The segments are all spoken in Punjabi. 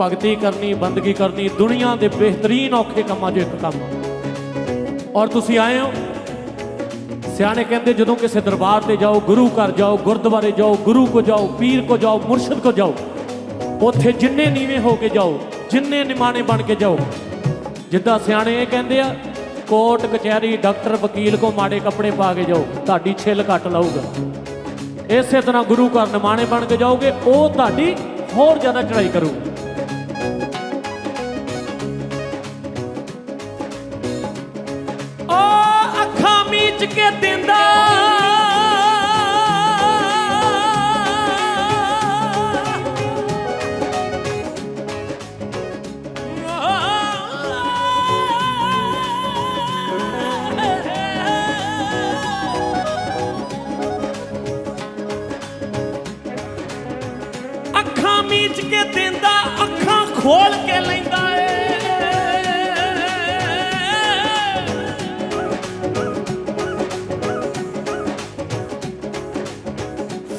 ਭਗਤੀ ਕਰਨੀ, ਬੰਦਗੀ ਕਰਨੀ, ਦੁਨੀਆ ਦੇ ਬਿਹਤਰੀਨ ਔਖੇ ਕੰਮਾਂ 'ਚੋਂ ਇੱਕ ਕੰਮ ਔਰ ਤੁਸੀਂ ਆਏ ਹੋ। ਸਿਆਣੇ ਕਹਿੰਦੇ, ਜਦੋਂ ਕਿਸੇ ਦਰਬਾਰ ਤੇ ਜਾਓ, ਗੁਰੂ ਘਰ ਜਾਓ, ਗੁਰਦੁਆਰੇ ਜਾਓ, ਗੁਰੂ ਕੋ ਜਾਓ, ਪੀਰ ਕੋ ਜਾਓ, ਮੁਰਸ਼ਿਦ ਕੋ ਜਾਓ, ਉੱਥੇ ਜਿੰਨੇ ਨੀਵੇਂ ਹੋ ਕੇ ਜਾਓ, ਜਿੰਨੇ ਨਿਮਾਣੇ ਬਣ ਕੇ ਜਾਓ, ਜਿੱਦਾਂ ਸਿਆਣੇ ਇਹ ਕਹਿੰਦੇ ਆ ਕੋਰਟ ਕਚਹਿਰੀ, ਡਾਕਟਰ, ਵਕੀਲ ਕੋ ਮਾੜੇ ਕੱਪੜੇ ਪਾ ਕੇ ਜਾਓ, ਤੁਹਾਡੀ ਛਿੱਲ ਘੱਟ ਲਊਗਾ। ਇਸੇ ਤਰ੍ਹਾਂ ਗੁਰੂ ਘਰ ਨਿਮਾਣੇ ਬਣ ਕੇ ਜਾਓਗੇ, ਉਹ ਤੁਹਾਡੀ ਹੋਰ ਜ਼ਿਆਦਾ ਚੜਾਈ ਕਰੂਗਾ। ਅੱਖਾਂ ਮੀਚ ਕੇ ਦਿੰਦਾ ਅੱਖਾਂ ਮੀਚ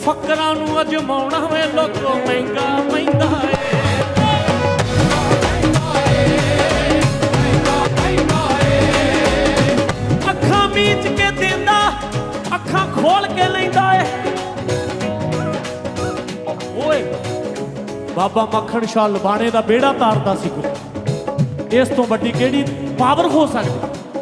ਫਕਰਾਂ ਨੂੰ ਅਜਮਾਉਣਾ ਵੇ, ਲੋਕੋ ਮਹਿੰਗਾ ਮਹਿੰਗਾ ਏ। ਅੱਖਾਂ ਮੀਚ ਕੇ ਦਿੰਦਾ, ਅੱਖਾਂ ਖੋਲ ਕੇ ਲੈਂਦਾ ਏ। ਓਏ, ਬਾਬਾ ਮੱਖਣ ਸ਼ਾਹ ਲਬਾਣੇ ਦਾ ਬੇੜਾ ਤਾਰਦਾ ਸੀ ਗੁਰੂ। ਇਸ ਤੋਂ ਵੱਡੀ ਕਿਹੜੀ ਪਾਵਰ ਹੋ ਸਕਦੀ?